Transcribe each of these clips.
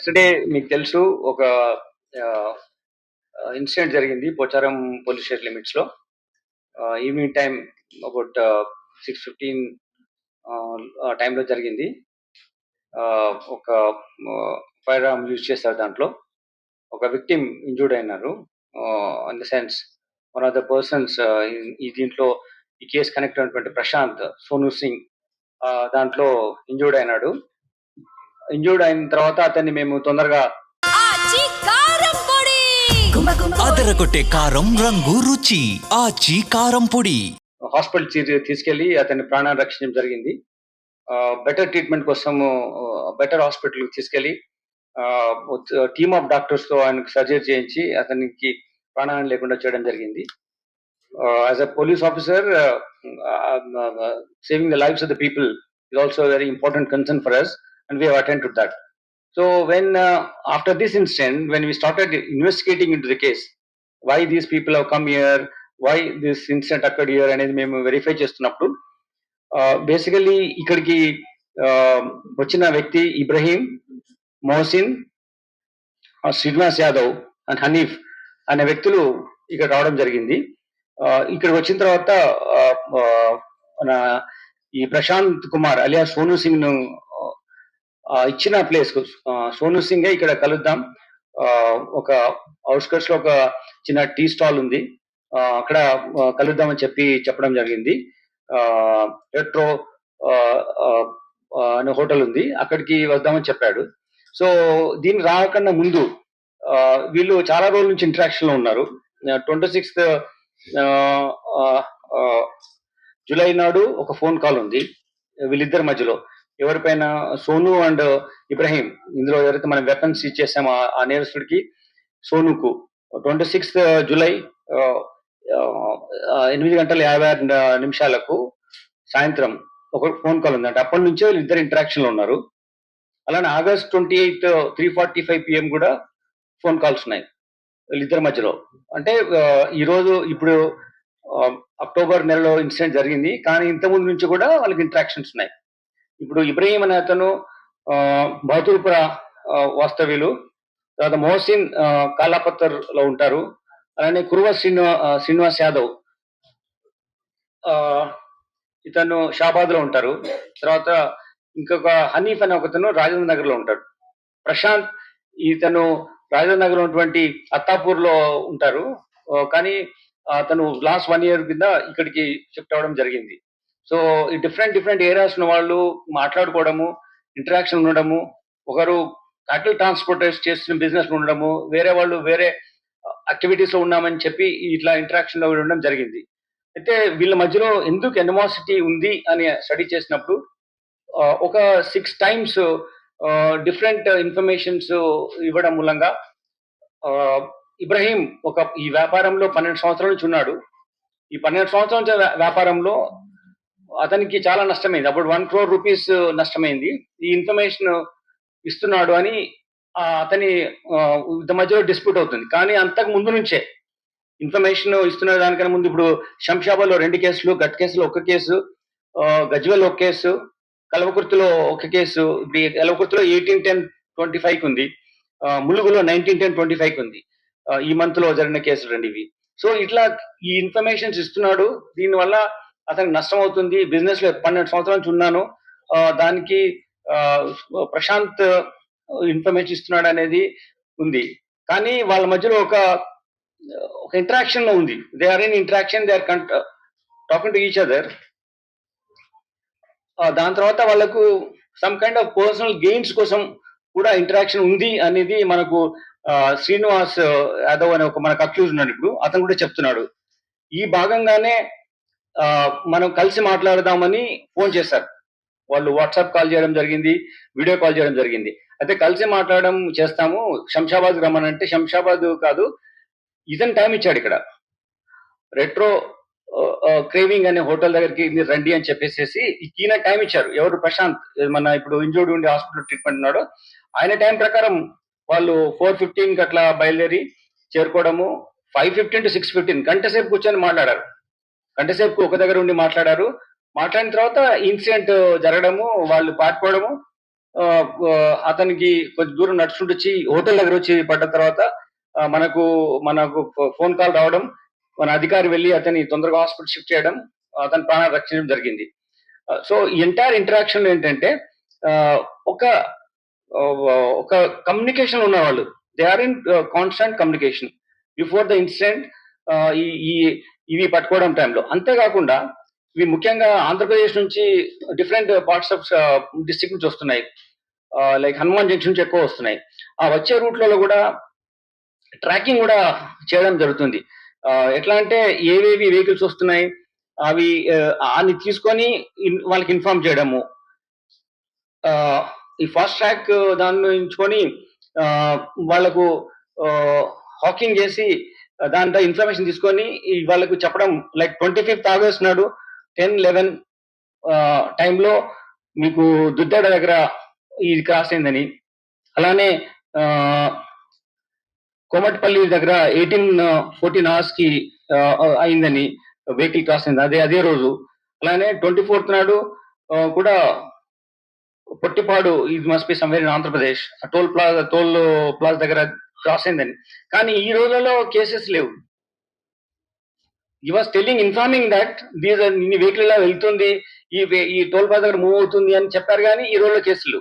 Yesterday మీకు తెలుసు ఒక ఇన్సిడెంట్ జరిగింది పోచారం పోలీస్ స్టేషన్ లిమిట్స్లో. Evening time about six fifteen టైంలో జరిగింది. ఒక ఫైర్ ఆర్మ్ యూజ్ చేశారు దాంట్లో. ఒక విక్టిమ్ ఇంజూర్డ్ అయినారు. In the sense one of the persons ఈ దీంట్లో ఈ కేసు కనెక్ట్ అయినటువంటి ప్రశాంత్ సోను సింగ్ దాంట్లో ఇంజూర్డ్ అయినాడు. ఇంజూర్డ్ అయిన తర్వాత అతన్ని మేము తొందరగా అదరగొట్టే కారం రంగు రుచి. ఆచి కారం పొడి. హాస్పిటల్ తీసుకెళ్ళి అతని ప్రాణాన్ని రక్షించడం జరిగింది. బెటర్ ట్రీట్మెంట్ కోసం బెటర్ హాస్పిటల్ తీసుకెళ్ళి టీమ్ ఆఫ్ డాక్టర్స్తో ఆయనకు సర్జరీ చేయించి అతనికి ప్రాణాన్ని లేకుండా చేయడం జరిగింది. As a police officer saving the lives of the people is also very important concern for us. And we attend to that so when after this incident when we started investigating into the case why these people have come here why this incident అక్కడ here అనేది మేము verify చేస్తున్నప్పుడు uh, basically ఇక్కడికి uh, వచ్చిన వ్యక్తి Ibrahim Mohsin uh, Srinivas Yadav and Hanif అనే వ్యక్తులు ఇక్కడ రావడం జరిగింది. Uh, ఇక్కడికి వచ్చిన తర్వాత uh, uh, మన ఈ ప్రశాంత్ కుమార్ అలియా సోను సింగ్ను uh, ఇచ్చిన ప్లేస్కు సోను సింగ్ ఇక్కడ కలుద్దాం. ఒక అవుట్స్కట్స్లో ఒక చిన్న టీ స్టాల్ ఉంది. అక్కడ కలుద్దామని చెప్పి చెప్పడం జరిగింది. రెట్రో అనే హోటల్ ఉంది. అక్కడికి వద్దామని చెప్పాడు. సో దీన్ని రాకన్నా ముందు వీళ్ళు చాలా రోజుల నుంచి ఇంటరాక్షన్లో ఉన్నారు. ట్వంటీ సిక్స్త్ జూలై నాడు ఒక ఫోన్ కాల్ ఉంది. వీళ్ళిద్దరి మధ్యలో. ఎవరిపైన సోను అండ్ ఇబ్రహీం ఇందులో ఎవరైతే మనం వెపన్స్ ఇచ్చేసామో ఆ- నేరస్తుడికి సోనుకు ట్వంటీ సిక్స్త్ జూలై ఎనిమిది గంటల యాభై ఆరు నిమిషాలకు సాయంత్రం ఒక ఫోన్ కాల్ ఉంది అంటే అప్పటి నుంచే వీళ్ళు ఇద్దరు ఇంటరాక్షన్లో ఉన్నారు. అలానే August twenty eighth three forty five PM కూడా ఫోన్ కాల్స్ ఉన్నాయి. వీళ్ళిద్దరి మధ్యలో. అంటే ఈరోజు ఇప్పుడు అక్టోబర్ నెలలో ఇన్సిడెంట్ జరిగింది. కానీ ఇంతకుముందు నుంచి కూడా వాళ్ళకి ఇంటరాక్షన్స్ ఉన్నాయి. ఇప్పుడు ఇబ్రహీం అనే అతను ఆ, బహదూర్పుర ఆ, వాస్తవ్యులు. తర్వాత మోహసిన్ కాలాపత్తర్లో ఉంటారు. అలానే కురువ శ్రీనివా శ్రీనివాస్ యాదవ్. ఆ, ఇతను షాబాద్లో ఉంటారు. తర్వాత ఇంకొక హనీఫ్ అనే ఒకతను రాజేంద్ర నగర్లో ఉంటాడు. ప్రశాంత్ ఇతను రాజేంద్ర నగర్ ఉన్నటువంటి అత్తాపూర్లో ఉంటారు కానీ అతను లాస్ట్ వన్ ఇయర్ కింద ఇక్కడికి షిఫ్ట్ అవ్వడం జరిగింది. సో ఈ డిఫరెంట్ డిఫరెంట్ ఏరియాస్ ఉన్న వాళ్ళు మాట్లాడుకోవడము ఇంటరాక్షన్ ఉండడము ఒకరు కటిల్ ట్రాన్స్పోర్టేషన్ చేస్తున్న బిజినెస్ ఉండడము వేరే వాళ్ళు వేరే uh, యాక్టివిటీస్లో ఉన్నామని చెప్పి ఇట్లా ఇంటరాక్షన్లో ఉండడం జరిగింది. అయితే వీళ్ళ మధ్యలో ఎందుకు ఎనిమాసిటీ ఉంది అని స్టడీ చేసినప్పుడు uh, ఒక సిక్స్ టైమ్స్ డిఫరెంట్ ఇన్ఫర్మేషన్స్ ఇవ్వడం మూలంగా uh, ఇబ్రహీం ఒక ఈ వ్యాపారంలో పన్నెండు సంవత్సరాల నుంచి ఉన్నాడు. ఈ పన్నెండు సంవత్సరాల వ్యాపారంలో అతనికి చాలా నష్టమైంది. అప్పుడు వన్ క్రోర్ రూపీస్ నష్టమైంది. ఈ ఇన్ఫర్మేషన్ ఇస్తున్నాడు అని అతని ఆ, మధ్యలో డిస్ప్యూట్ అవుతుంది. కానీ అంతకు ముందు నుంచే ఇన్ఫర్మేషన్ ఇస్తున్న దానికన్నా ముందు ఇప్పుడు శంషాబాద్ రెండు కేసులు గట్ కేసులో ఒక కేసు ఆ, గజ్వెల్ ఒక కేసు కలవకుర్తిలో ఒక కేసు కలవకుర్తిలో ఎయిటీన్ టెన్ ట్వంటీ ఫైవ్ ఉంది. ములుగులో నైన్టీన్ టెన్ ట్వంటీ ఫైవ్ ఉంది. ఈ మంత్లో జరిగిన కేసులు రెండు ఇవి. సో ఇట్లా ఈ ఇన్ఫర్మేషన్స్ ఇస్తున్నాడు. దీనివల్ల అతనికి నష్టం అవుతుంది బిజినెస్లో పన్నెండు సంవత్సరాల నుంచి ఉన్నాను. దానికి ప్రశాంత్ ఇన్ఫర్మేషన్ ఇస్తున్నాడు అనేది ఉంది. కానీ వాళ్ళ మధ్యలో ఒక ఒక ఇంటరాక్షన్లో ఉంది. They are in interaction they are talking to each other దాని తర్వాత వాళ్ళకు some kind of personal gains కోసం కూడా ఇంటరాక్షన్ ఉంది అనేది మనకు శ్రీనివాస్ యాదవ్ అనే ఒక మనకు అక్యూజ్ ఉన్నాడు ఇప్పుడు. అతను కూడా చెప్తున్నాడు. ఈ భాగంగానే మనం కలిసి మాట్లాడదామని ఫోన్ చేశారు. వాళ్ళు వాట్సాప్ కాల్ చేయడం జరిగింది వీడియో కాల్ చేయడం జరిగింది. అయితే కలిసి మాట్లాడడం చేస్తాము శంషాబాద్ రమ్మనంటే శంషాబాద్ కాదు ఇతను టైం ఇచ్చాడు ఇక్కడ. రెట్రో క్రేవింగ్ అనే హోటల్ దగ్గరికి మీరు రండి అని చెప్పేసి ఈయన టైం ఇచ్చారు. ఎవరు? ప్రశాంత్ మన ఇప్పుడు ఇంజూర్డ్ ఉండి హాస్పిటల్ ట్రీట్మెంట్ ఉన్నాడు. ఆయన టైం ప్రకారం వాళ్ళు ఫోర్ ఫిఫ్టీన్కి అట్లా బయలుదేరి చేరుకోవడము five fifteen to six fifteen గంట సేపు కూర్చొని మాట్లాడారు. గంటసేపు ఒక దగ్గర ఉండి మాట్లాడారు. మాట్లాడిన తర్వాత ఇన్సిడెంట్ జరగడము వాళ్ళు పారిపోవడము అతనికి కొద్ది దూరం నడుచుకుంటూ వచ్చి హోటల్ దగ్గర వచ్చి పడ్డ తర్వాత మనకు మనకు ఫోన్ కాల్ రావడం మన అధికారి వెళ్ళి అతని తొందరగా హాస్పిటల్ షిఫ్ట్ చేయడం అతని ప్రాణాలు రక్షించడం జరిగింది. సో ఎంటైర్ ఇంటరాక్షన్ ఏంటంటే ఒక ఒక కమ్యూనికేషన్ ఉన్నవాళ్ళు. They are in constant communication before the incident ఈ ఈ- ఇవి పట్టుకోవడం టైంలో అంతేకాకుండా ఇవి ముఖ్యంగా ఆంధ్రప్రదేశ్ నుంచి డిఫరెంట్ పార్ట్స్ ఆఫ్ డిస్టిక్ నుంచి వస్తున్నాయి. లైక్ హనుమాన్ జంక్షన్ నుంచి ఎక్కువ వస్తున్నాయి. ఆ వచ్చే రూట్లలో కూడా ట్రాకింగ్ కూడా చేయడం జరుగుతుంది. ఎట్లా అంటే ఏవేవి వెహికల్స్ వస్తున్నాయి అవి అన్ని తీసుకొని వాళ్ళకి ఇన్ఫార్మ్ చేయడము. ఈ ఫాస్ట్ ట్రాక్ దాన్ని ఎంచుకొని వాళ్ళకు వాళ్ళకు హాకింగ్ చేసి దాంట్లో ఇన్ఫర్మేషన్ తీసుకొని వాళ్ళకు చెప్పడం లైక్ ట్వంటీ ఫిఫ్త్ ఆగస్ట్ నాడు టెన్ లెవెన్ టైంలో మీకు దుద్దడ దగ్గర ఇది క్రాస్ అయిందని. అలానే కోమటిపల్లి దగ్గర ఎయిటీన్ ఫోర్టీన్ అవర్స్కి అయిందని వెహికల్ క్రాస్ అయింది. అదే అదే రోజు. అలానే ట్వంటీ ఫోర్త్ నాడు కూడా పొట్టిపాడు ఇది must be somewhere in Andhra Pradesh toll plaza toll plaza దగ్గర క్రాస్ అయిందని. కానీ ఈ రోజులలో కేసెస్ లేవు. ఈ was telling informing that these ఇన్ని వెహికల్ ఇలా వెళ్తుంది ఈ ఈ టోల్ ప్లాజా దగ్గర మూవ్ అవుతుంది అని చెప్పారు కానీ ఈ రోజులో కేసులు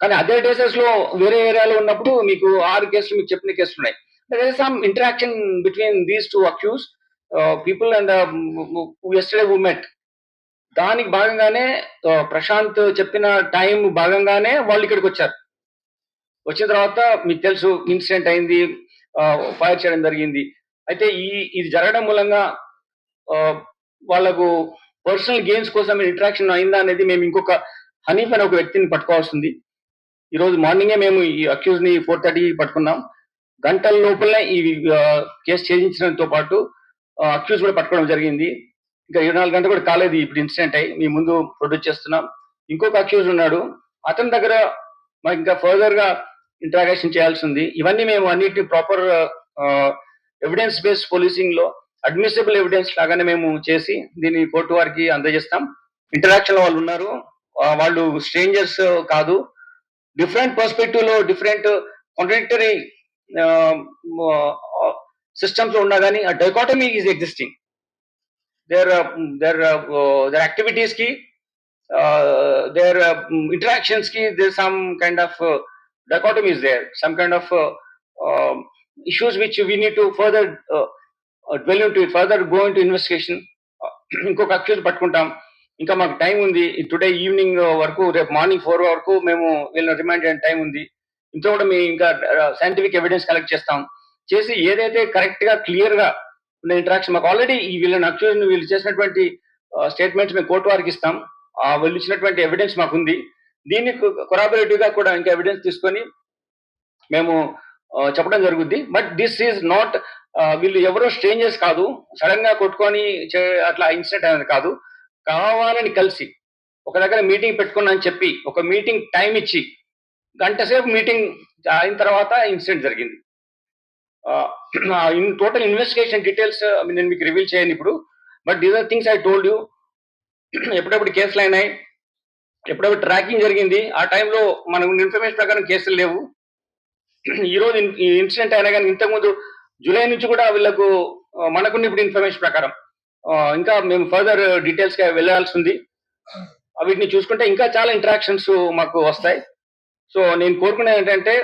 కానీ అదే డేసెస్లో వేరే ఏరియాలో ఉన్నప్పుడు మీకు ఆరు కేసులు మీకు చెప్పిన కేసులు ఉన్నాయి. There is some interaction between these two accused people and yesterday moment దానికి భాగంగానే uh, ప్రశాంత్ చెప్పిన టైం భాగంగానే వాళ్ళు ఇక్కడికి వచ్చారు. వచ్చిన తర్వాత మీకు తెలుసు ఇన్సిడెంట్ అయింది ఫైర్ చేయడం జరిగింది. అయితే ఈ ఇది జరగడం మూలంగా వాళ్ళకు వాళ్ళకు పర్సనల్ గేమ్స్ కోసం ఇంట్రాక్షన్ అయిందా అనేది మేము ఇంకొక హనీఫ్ అనే ఒక వ్యక్తిని పట్టుకోవాల్సింది ఈ రోజు మార్నింగే మేము ఈ అక్యూజ్ని ఫోర్ థర్టీ పట్టుకున్నాం. గంటల లోపలనే ఈ కేసు ఛేదించడంతో పాటు అక్యూజ్ కూడా పట్టుకోవడం జరిగింది. ఇంకా ఇరవై నాలుగు గంటలు కూడా కాలేదు ఇప్పుడు ఇన్సిడెంట్ అయ్యి. మీ ముందు ప్రొడ్యూస్ చేస్తున్నాం. ఇంకొక అక్యూజ్ ఉన్నాడు. అతని దగ్గర మాకు ఇంకా ఫర్దర్గా ఇంట్రాగేషన్ చేయాల్సి ఉంది. ఇవన్నీ మేము అన్నిటి ప్రాపర్ ఎవిడెన్స్ బేస్డ్ పోలీసింగ్లో అడ్మిసిబుల్ ఎవిడెన్స్ లాగానే మేము చేసి దీన్ని కోర్టు వారికి అందజేస్తాం. ఇంటరాక్షన్ వాళ్ళు ఉన్నారు. వాళ్ళు స్ట్రేంజర్స్ కాదు. డిఫరెంట్ పర్స్పెక్టివ్లో డిఫరెంట్ కాంట్రడిక్టరీ సిస్టమ్స్లో ఉన్నా కానీ ఆ dichotomy is existing there there there యాక్టివిటీస్కి there ఇంటరాక్షన్స్కి there some kind of dichotomy is there, some kind of uh, um, issues which we need to further uh, uh dwell into it, further go into investigation. Uh, ఇంకొక accuse పట్టుకుంటాం. ఇంకా మాకు time ఉంది. Today evening uh, వరకు రేపు morning four వరకు మేము వీళ్ళని రిమైండ్ అయిన టైం ఉంది. ఇంత కూడా మేము ఇంకా సైంటిఫిక్ ఎవిడెన్స్ కలెక్ట్ చేస్తాం. చేసి ఏదైతే కరెక్ట్గా క్లియర్గా ఉన్న ఇంటరాక్షన్ మాకు ఆల్రెడీ వీళ్ళని అక్యూజ్ వీళ్ళు చేసినటువంటి స్టేట్మెంట్స్ మేము కోర్టు వారికి ఇస్తాం. వాళ్ళు ఇచ్చినటువంటి ఎవిడెన్స్ మాకుంది. దీన్ని కొరాబరేటివ్గా కూడా ఇంకా ఎవిడెన్స్ తీసుకొని మేము చెప్పడం జరుగుద్ది. బట్ దిస్ ఈజ్ నాట్ వీళ్ళు ఎవరో స్ట్రేంజర్స్ కాదు. సడన్గా కొట్టుకొని చే- అట్లా ఇన్సిడెంట్ అనేది కాదు. కావాలని కలిసి ఒక దగ్గర మీటింగ్ పెట్టుకున్నా అని చెప్పి ఒక మీటింగ్ టైం ఇచ్చి గంట సేపు మీటింగ్ అయిన తర్వాత ఇన్సిడెంట్ జరిగింది. ఇన్ టోటల్ ఇన్వెస్టిగేషన్ డీటెయిల్స్ నేను మీకు రివీల్ చేయను ఇప్పుడు. But these are things I told you ఎప్పుడెప్పుడు కేసులు అయినాయి ఎప్పుడెప్పుడు ట్రాకింగ్ జరిగింది ఆ టైంలో మనకు ఇన్ఫర్మేషన్ ప్రకారం కేసులు లేవు. ఈరోజు ఈ ఇన్సిడెంట్ అయినా కానీ ఇంతకుముందు జూలై నుంచి కూడా వీళ్ళకు ఆ, మనకున్న ఇప్పుడు ఇన్ఫర్మేషన్ ప్రకారం. ఇంకా మేము ఫర్దర్ డీటెయిల్స్గా వెళ్ళాల్సి ఉంది. వీటిని చూసుకుంటే ఇంకా చాలా ఇంటరాక్షన్స్ మాకు వస్తాయి. సో నేను కోరుకునేది ఏంటంటే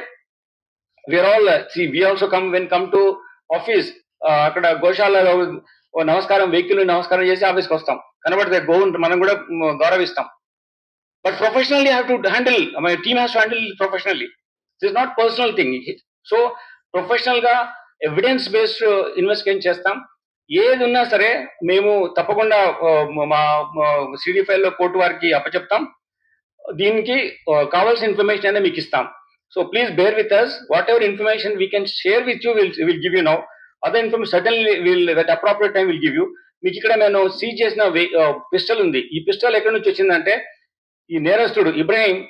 we are all we also come when come to office అక్కడ గోశాల నమస్కారం వెహికల్ నమస్కారం చేసి ఆఫీస్కి వస్తాం. కనబడితే గో మనం కూడా గౌరవిస్తాం. But professionally have to handle my team has to handle professionally it is not personal thing so ప్రొఫెషనల్గా ఎవిడెన్స్ బేస్డ్ ఇన్వెస్టిగేషన్ చేస్తాం. ఏది ఉన్నా సరే మేము తప్పకుండా మా సిడి ఫైల్లో కోర్టు వారికి అప్పచెప్తాం. దీనికి కావాల్సిన ఇన్ఫర్మేషన్ అనేది మీకు ఇస్తాం. So please bear with us whatever information we can share with you will will give you now other information suddenly will that appropriate time will give you మీకు ఇక్కడ నేను సీజ్ చేసిన పిస్టల్ ఉంది. ఈ పిస్టల్ ఎక్కడి నుంచి వచ్చిందంటే ఈ నేరస్తుడు ఇబ్రాహిం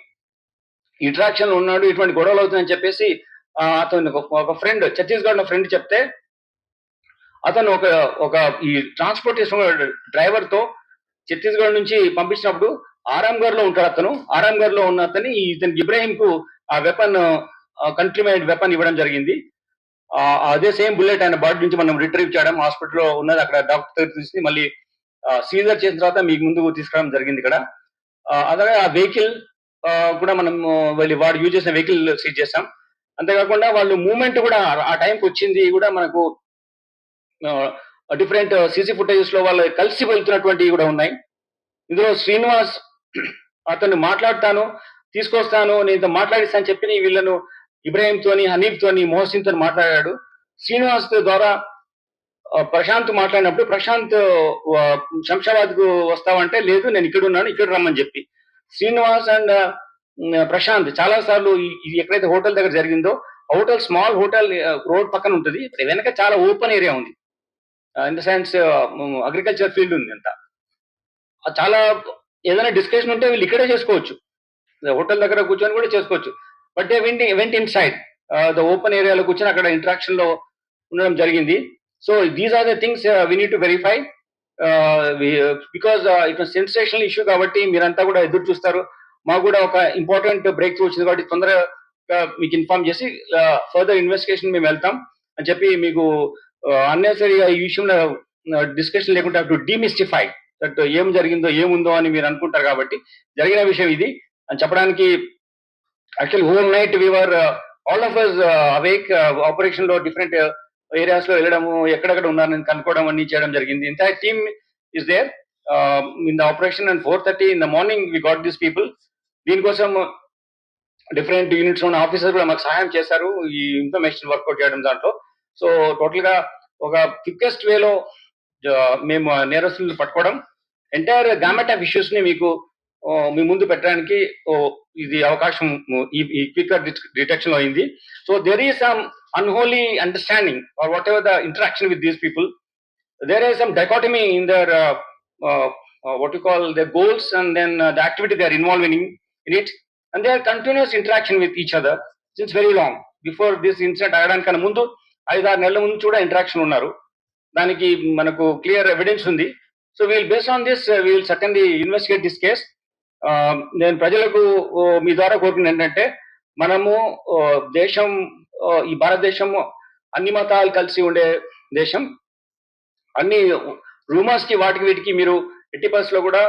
ఇంట్రాక్షన్ ఉన్నాడు ఇటువంటి గొడవలు అవుతుందని చెప్పేసి అతను ఒక- ఫ్రెండ్ ఛత్తీస్గఢ్ ఫ్రెండ్ చెప్తే అతను ఒక ఒక ఈ ట్రాన్స్పోర్టేషన్ డ్రైవర్తో ఛత్తీస్గఢ్ నుంచి పంపించినప్పుడు ఆరాంఘర్లో ఉంటాడు అతను. ఆరాంఘర్లో ఉన్న అతని ఇతనికి ఇబ్రాహిం కు ఆ వెపన్ కంట్రీ మేడ్ వెపన్ ఇవ్వడం జరిగింది. అదే సేమ్ బుల్లెట్ ఆయన బాడీ నుంచి మనం రిట్రీవ్ చేయడం హాస్పిటల్లో ఉన్నది అక్కడ డాక్టర్ తీసి మళ్ళీ సీజర్ చేసిన తర్వాత మీకు ముందుకు తీసుకురావడం జరిగింది ఇక్కడ. అలాగే ఆ వెహికల్ కూడా మనం వెళ్ళి వాడు యూజ్ చేసిన వెహికల్ సీజ్ చేస్తాం. అంతేకాకుండా వాళ్ళు మూమెంట్ కూడా ఆ టైంకి వచ్చింది కూడా మనకు డిఫరెంట్ సీసీ ఫుటేజెస్లో వాళ్ళు కలిసి వెళ్తున్నటువంటివి కూడా ఉన్నాయి. ఇందులో శ్రీనివాస్ అతను మాట్లాడతాను తీసుకొస్తాను నేను ఇంత మాట్లాడిస్తాను చెప్పి వీళ్ళను ఇబ్రాహిం తోని హనీఫ్ తోని మోహసిన్ తోని మాట్లాడాడు. శ్రీనివాస్ ద్వారా ప్రశాంత్ మాట్లాడినప్పుడు ప్రశాంత్ శంషాబాద్కు వస్తావంటే లేదు నేను ఇక్కడ ఉన్నాను ఇక్కడ రమ్మని చెప్పి. శ్రీనివాస్ అండ్ ప్రశాంత్ చాలా సార్లు ఇది ఎక్కడైతే హోటల్ దగ్గర జరిగిందో హోటల్ స్మాల్ హోటల్ రోడ్ పక్కన ఉంటుంది. వెనక చాలా ఓపెన్ ఏరియా ఉంది. In the sense agriculture field ఉంది అంతా. చాలా ఏదైనా డిస్కషన్ ఉంటే వీళ్ళు ఇక్కడే చేసుకోవచ్చు. హోటల్ దగ్గర కూర్చొని కూడా చేసుకోవచ్చు. బట్ దే వెంట went in side the open ఏరియాలో కూర్చొని అక్కడ ఇంట్రాక్షన్లో ఉండడం జరిగింది. So these are the things we need to verify because it sensational issue కాబట్టి మీరంతా కూడా ఎదురు చూస్తారు. మాకు కూడా ఒక ఇంపార్టెంట్ బ్రేక్ త్రూ వచ్చింది కాబట్టి తొందరగా uh, మీకు ఇన్ఫార్మ్ చేసి uh, ఫర్దర్ ఇన్వెస్టిగేషన్ మేము వెళ్తాం. అని చెప్పి మీకు uh, అన్నెసరీగా ఈ విషయంలో డిస్కషన్ లేకుండా టు డిమిస్టిఫై దట్ ఏం జరిగిందో ఏముందో అని మీరు అనుకుంటారు కాబట్టి జరిగిన విషయం ఇది. అని చెప్పడానికి actual home night we are all of us awake ఆపరేషన్లో డిఫరెంట్ ఏరియాస్ uh, లో వెళ్ళడము ఎక్కడెక్కడ ఉన్నారని కనుక్కోవడం అన్ని చేయడం జరిగింది. ఇంత team is there in the operation and four thirty in the morning we got this people దీనికోసం డిఫరెంట్ యూనిట్స్ ఉన్న ఆఫీసర్ కూడా మాకు సహాయం చేశారు ఈ ఇన్ఫర్మేషన్ వర్కౌట్ చేయడం దాంట్లో. సో టోటల్గా ఒక క్వికెస్ట్ వేలో uh, మేము uh, నేరస్తులను పట్టుకోవడం. ఎంటైర్ గామెట్ ఆఫ్ ఇష్యూస్ని మీకు మీ ముందు పెట్టడానికి ఇది అవకాశం ఈ క్విక్ డిటెక్షన్ అయింది. So there is some unholy understanding or whatever the interaction with these people there is some dichotomy in their what you call the goals and then the activity they are involve in in it and they are continuous interaction with each other since very long before this incident అవడానికన్నా ముందు ఐదు ఆరు నెలల ముందు కూడా interaction ఉన్నారు. దానికి మనకు clear evidence ఉంది. So we'll base on this we'll second investigate this case నేను ప్రజలకు మీ ద్వారా కోరుకున్నది ఏంటంటే మనము దేశం ఈ భారతదేశం అన్ని మతాలు కలిసి ఉండే దేశం. అన్ని రూమర్స్కి వాటికి వీటికి మీరు ఎట్టి పరిస్థితుల్లో కూడా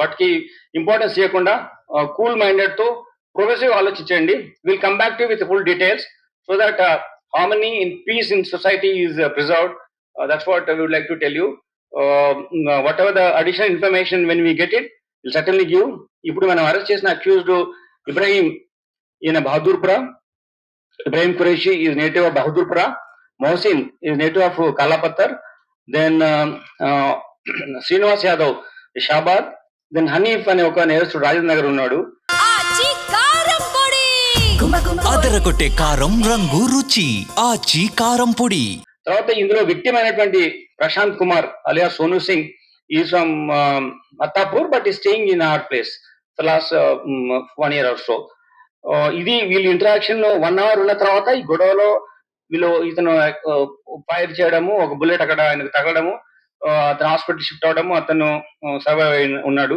వాటికి ఇంపార్టెన్స్ ఇవ్వకుండా కూల్ మైండెడ్తో ప్రొగ్రెసివ్ ఆలోచించండి. Will come back to with full details so that harmony in peace in society is preserved that's what I would like to tell you whatever the additional information when we get it will certainly give ఇప్పుడు మనం arrest చేసిన accused Ibrahim ఈయన Bahadurpura Ibrahim Qureshi is native of Bahadurpura. Mohsin is native of Kalapatar. Then um, uh, Srinivas Yadav is Shabad. Then Hanif అనే ఒక నేరస్తుడు రాజేంద్ర నగర్ ఉన్నాడు అదరగొట్టే కారం రంగు రుచి ఆచి కారం పొడి తర్వాత ఇందులో విక్టిమ్ అయినటువంటి Prashanth Kumar alias Sonu Singh he from Mattapur but he staying in our place last one year or so. ఇది వీళ్ళ ఇంటరాక్షన్ వన్ అవర్ ఉన్న తర్వాత ఈ గొడవలో వీళ్ళు ఇతను ఫైర్ చేయడము ఒక బుల్లెట్ అక్కడ ఆయనకు తగలడము అతను హాస్పిటల్ షిఫ్ట్ అవడము అతను సర్వైవ్ ఉన్నాడు.